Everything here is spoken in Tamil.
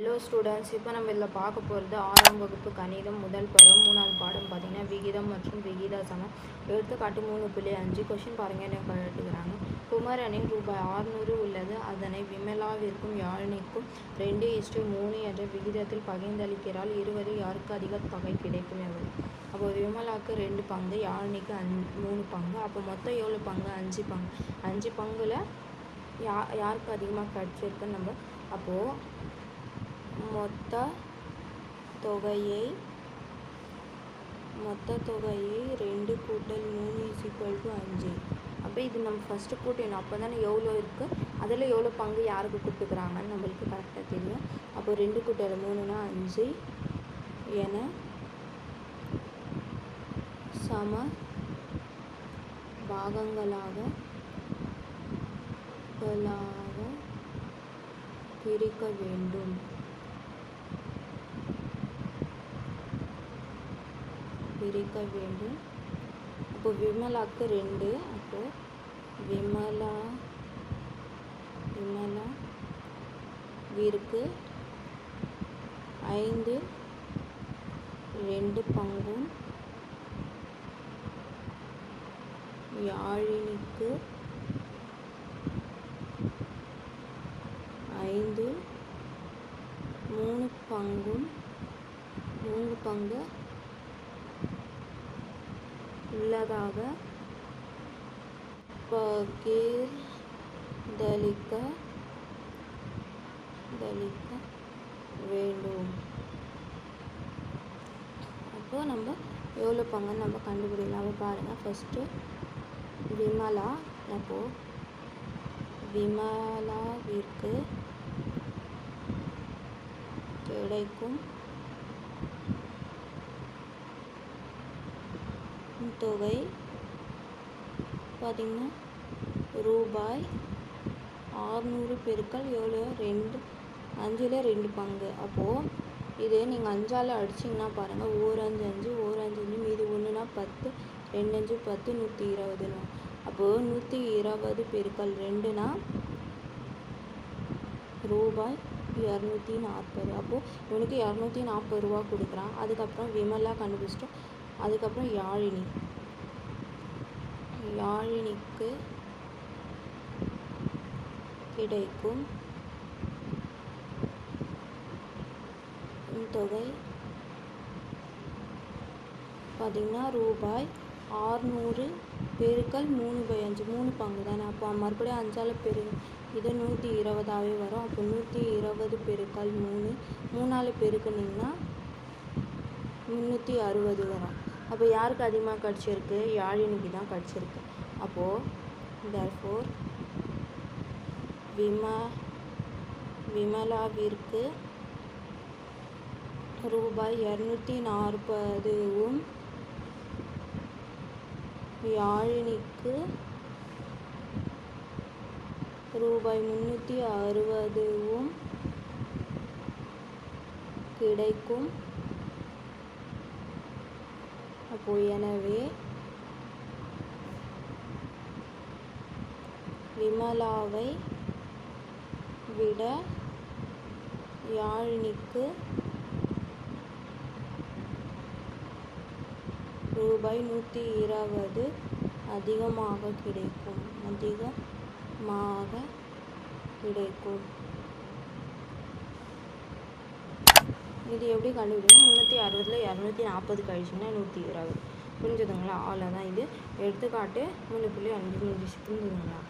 ஹலோ ஸ்டூடெண்ட்ஸ் இப்போ நம்ம இதில் பார்க்க போகிறது ஆறாம் வகுப்பு கணிதம் முதல் பாடம் மூணாவது பாடம் பார்த்தீங்கன்னா விகிதம் மற்றும் விகித சமம் எடுத்துக்காட்டு மூணு புள்ளி அஞ்சு. கொஷின் பாருங்க என்ன கட்டுக்கிறாங்க குமரனின் ரூபாய் ஆறுநூறு உள்ளது. அதனை விமலாவிற்கும் யாழினிக்கும் ரெண்டு இஸ்டு மூணு என்ற விகிதத்தில் பகிர்ந்தளிக்கிறாள். இருவரில் யாருக்கு அதிக தொகை கிடைக்கும் எவ்வளவு அப்போ விமலாவுக்கு ரெண்டு பங்கு யாழினிக்கு அஞ் மூணு பங்கு. அப்போ மொத்தம் எவ்வளோ பங்கு? அஞ்சு பங்கு. அஞ்சு பங்குல யா யாருக்கு அதிகமாக கிடச்சிருக்குன்னு நம்ம அப்போது மொத்த தொகையை மொத்த தொகையை ரெண்டு கூட்டல் மூணு இஸ் ஈக்குவல் டு அஞ்சு. அப்போ இது நம்ம ஃபஸ்ட்டு கூட்டணும். அப்போ தானே எவ்வளோ இருக்குது அதில் எவ்வளோ பங்கு யாருக்கு கொடுத்துக்கிறாங்கன்னு நம்மளுக்கு கரெக்டாக தெரியும். அப்போ ரெண்டு கூட்டல் மூணுனா அஞ்சு. என சம பாகங்களாக பிரிக்க வேண்டும். பிரிக்க வேண்டும் அப்போ விமலாக்கு ரெண்டு அப்போ விமலா விமலா வீருக்கு ஐந்து ரெண்டு பங்கும். யாழினிக்கு ஐந்து மூணு பங்கும் மூணு பங்கு உள்ளதாக பகிர்ந்தளிக்க தளிக்க வேண்டும். அப்போ நம்ம எவ்வளோ பங்குன்னு நம்ம கண்டுபிடிக்கலாம். அப்போ பாருங்கள் ஃபஸ்ட்டு விமலா அப்போது விமலாவிற்கு கிடைக்கும் தொகை பார்த்திங்கன்னா ரூபாய் ஆறுநூறு பெருக்கள் எவ்வளோ ரெண்டு அஞ்சில் ரெண்டு பங்கு. அப்போது இது நீங்கள் அஞ்சால் அடிச்சிங்கன்னா பாருங்கள் ஓர் அஞ்சு அஞ்சு ஓர் அஞ்சு அஞ்சு மீதி ஒன்றுனா பத்து ரெண்டு அஞ்சு பத்து நூற்றி இருபதுனா அப்போது நூற்றி இருபது பெருக்கள் ரெண்டுனா ரூபாய் இரநூத்தி நாற்பது. அப்போது இவனுக்கு இரநூத்தி நாற்பது ரூபா கொடுக்குறான். அதுக்கப்புறம் விமலா கண்டுபிடிச்சிட்டோம். அதுக்கப்புறம் யாழினி. யாழினிக்கு கிடைக்கும் தொகை பார்த்திங்கன்னா ரூபாய் ஆறுநூறு பெருக்கல் மூணு பை அஞ்சு மூணு பங்கு தானே? அப்போ மறுபடியும் அஞ்சால் பெரு இது நூற்றி இருபதாகவே வரும். அப்போ நூற்றி இருபது பெருக்கல் மூணு மூணால் பெருக்குனிங்கன்னா முந்நூற்றி அறுபது வரும். அப்போ யாருக்கு அதிகமாக கிடச்சிருக்கு? யாழினிக்கு தான் கிடச்சிருக்கு. அப்போது தர்ஃபோர் விம விமலாவிற்கு ரூபாய் இரநூத்தி நாற்பதுவும் யாழினிக்கு ரூபாய் முந்நூற்றி அறுபதுவும் கிடைக்கும். அப்போ எனவே விமலாவை விட யாழினிக்கு ரூபாய் நூற்றி இருபது அதிகமாக கிடைக்கும். அதிகமாக கிடைக்கும். இது எப்படி கண்டுபிடிக்கணும்? முந்நூற்றி அறுபதில் இரநூத்தி நாற்பது கழிச்சிங்கன்னா நூற்றி இருபது. புரிஞ்சுதுங்களா? அவ்வளோதான் இது. எடுத்துக்காட்டு மூணு புள்ளி அஞ்சு முடிஞ்சு புரிஞ்சுதுங்களா?